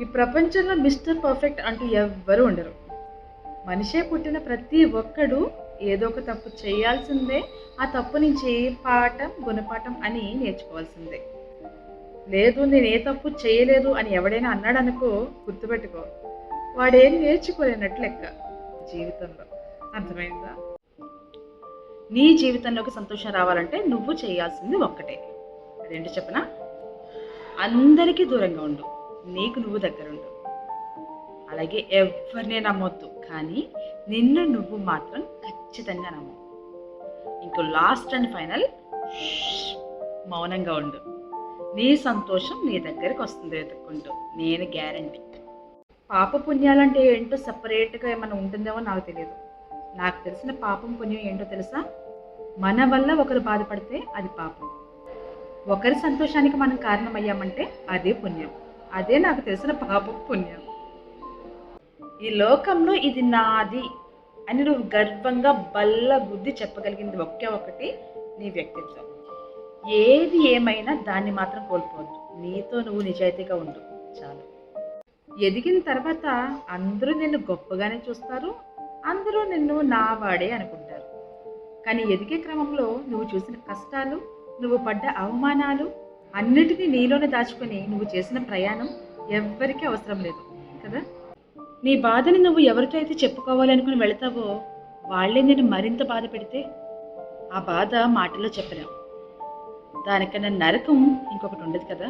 ఈ ప్రపంచంలో mister perfect అంటూ ఎవ్వరూ ఉండరు. మనిషే పుట్టిన ప్రతి ఒక్కడు ఏదో ఒక తప్పు చేయాల్సిందే ఆ తప్పు నుంచి పాఠం గుణపాఠం అని నేర్చుకోవాల్సిందే. లేదు నేను ఏ తప్పు చేయలేదు అని ఎవడైనా అన్నాడు అనుకో గుర్తుపెట్టుకో. వాడేం నేర్చుకోలేనట్లు లెక్క. జీవితంలో. అర్థమైందా? నీ జీవితంలోకి సంతోషం రావాలంటే నువ్వు చేయాల్సింది ఒక్కటే. అదేంటి చెప్పనా? అందరికీ దూరంగా ఉండు. నీకు నువ్వు దగ్గర ఉండు అలాగే ఎవరిని నమ్మొద్దు కానీ నిన్ను నువ్వు మాత్రం ఖచ్చితంగా నమ్ము ఇంకో లాస్ట్ అండ్ ఫైనల్ మౌనంగా ఉండు. నీ సంతోషం నీ దగ్గరికి వస్తుంది వెతుక్కుంటూ నేను గ్యారంటీ. పాప పుణ్యాలంటే ఏంటో సపరేట్గా ఏమైనా ఉంటుందేమో నాకు తెలియదు. నాకు తెలిసిన పాపం పుణ్యం ఏంటో తెలుసా? మన వల్ల ఒకరు బాధపడితే అది పాపం. ఒకరి సంతోషానికి మనం కారణమయ్యామంటే అదే పుణ్యం. అదే నాకు తెలిసిన పాపం పుణ్యం. ఈ లోకంలో ఇది నాది అని నువ్వు గర్వంగా బల్ల గుద్ది చెప్పగలిగింది ఒకే ఒకటి నీ వ్యక్తిత్వం. ఏది ఏమైనా దాన్ని మాత్రం కోల్పోవద్దు. నీతో నువ్వు నిజాయితీగా ఉండు. చాలు. ఎదిగిన తర్వాత అందరూ నిన్ను గొప్పగానే చూస్తారు. అందరూ నిన్ను నా వాడే అనుకుంటారు. కానీ ఎదిగే క్రమంలో నువ్వు చూసిన కష్టాలు నువ్వు పడ్డ అవమానాలు అన్నిటినీ నీలోనే దాచుకొని నువ్వు చేసిన ప్రయాణం ఎవ్వరికీ అవసరం లేదు కదా? నీ బాధని నువ్వు ఎవరితో అయితే చెప్పుకోవాలనుకుని వెళతావో వాళ్ళే నేను మరింత బాధ పెడితే ఆ బాధ మాటలో చెప్పలేం. దానికన్నా నరకం ఇంకొకటి ఉండదు కదా?